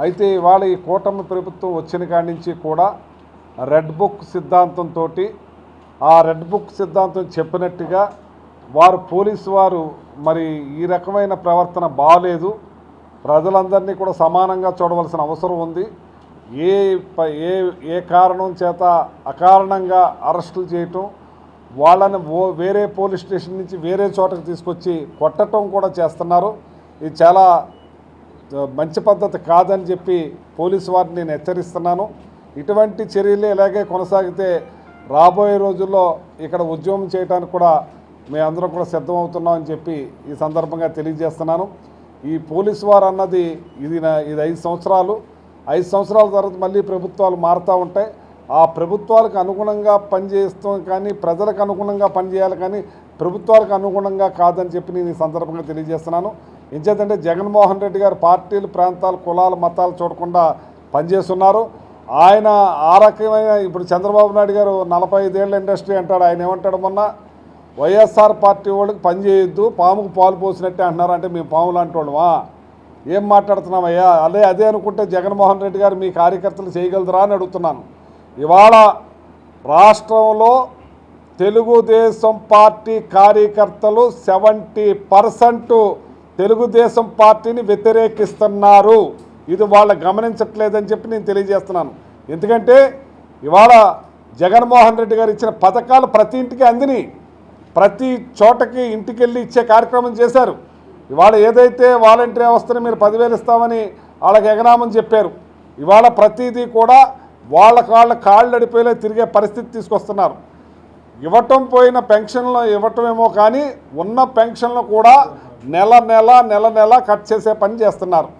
అయితే ఇవాళ ఈ కూటమి ప్రభుత్వం వచ్చిన కాడి నుంచి కూడా రెడ్ బుక్ సిద్ధాంతంతో ఆ రెడ్ బుక్ సిద్ధాంతం చెప్పినట్టుగా వారు పోలీసు వారు మరి ఈ రకమైన ప్రవర్తన బాగాలేదు ప్రజలందరినీ కూడా సమానంగా చూడవలసిన అవసరం ఉంది. ఏ ఏ ఏ కారణం చేత అకారణంగా అరెస్టులు చేయటం వాళ్ళని వేరే పోలీస్ స్టేషన్ నుంచి వేరే చోటకి తీసుకొచ్చి కొట్టడం కూడా చేస్తున్నారు. ఇది చాలా మంచి పద్ధతి కాదని చెప్పి పోలీసు వారిని నేను హెచ్చరిస్తున్నాను. ఇటువంటి చర్యలు ఇలాగే కొనసాగితే రాబోయే రోజుల్లో ఇక్కడ ఉద్యమం చేయడానికి కూడా మేమందరం కూడా సిద్ధమవుతున్నాం అని చెప్పి ఈ సందర్భంగా తెలియజేస్తున్నాను. ఈ పోలీసు వారు అన్నది ఇది ఇది ఐదు సంవత్సరాలు. ఐదు సంవత్సరాల తర్వాత మళ్ళీ ప్రభుత్వాలు మారుతూ ఉంటాయి. ఆ ప్రభుత్వాలకు అనుగుణంగా పనిచేస్తాం కానీ ప్రజలకు అనుగుణంగా పనిచేయాలి కానీ ప్రభుత్వాలకు అనుగుణంగా కాదని చెప్పి నేను ఈ సందర్భంగా తెలియజేస్తున్నాను. ఇంచేతంటే జగన్మోహన్ రెడ్డి గారు పార్టీలు ప్రాంతాలు కులాలు మతాలు చూడకుండా పనిచేస్తున్నారు. ఆయన ఆ రకమైన ఇప్పుడు చంద్రబాబు నాయుడు గారు నలభై ఐదేళ్ళ ఇండస్ట్రీ అంటాడు. ఆయన ఏమంటాడు మొన్న? వైఎస్ఆర్ పార్టీ వాళ్ళకి పనిచేయొద్దు పాముకు పాలు పోసినట్టే అంటున్నారు. అంటే మేము పాములు అంటోళ్ళమా ఏం మాట్లాడుతున్నామయ్యా? అదే అదే అనుకుంటే జగన్మోహన్ రెడ్డి గారు మీ కార్యకర్తలు చేయగలదురా అని అడుగుతున్నాను. ఇవాళ రాష్ట్రంలో తెలుగుదేశం పార్టీ కార్యకర్తలు సెవెంటీ పర్సెంటు తెలుగుదేశం పార్టీని వ్యతిరేకిస్తున్నారు. ఇది వాళ్ళు గమనించట్లేదని చెప్పి నేను తెలియజేస్తున్నాను. ఎందుకంటే ఇవాళ జగన్మోహన్ రెడ్డి గారు ఇచ్చిన పథకాలు ప్రతి ఇంటికి అందిని. ప్రతి చోటకి ఇంటికి వెళ్ళి ఇచ్చే కార్యక్రమం చేశారు. ఇవాళ ఏదైతే వాలంటీర్ వ్యవస్థని మీరు పదివేలు ఇస్తామని వాళ్ళకి ఎగనామని చెప్పారు. ఇవాళ ప్రతిదీ కూడా వాళ్ళ కాళ్ళ కాళ్ళు అడిపోయేలా తిరిగే పరిస్థితి తీసుకొస్తున్నారు. ఇవ్వటం పోయిన పెన్షన్లు ఇవ్వటమేమో కానీ ఉన్న పెన్షన్లు కూడా నెల నెల నెల నెల కట్ చేసే పని చేస్తున్నారు.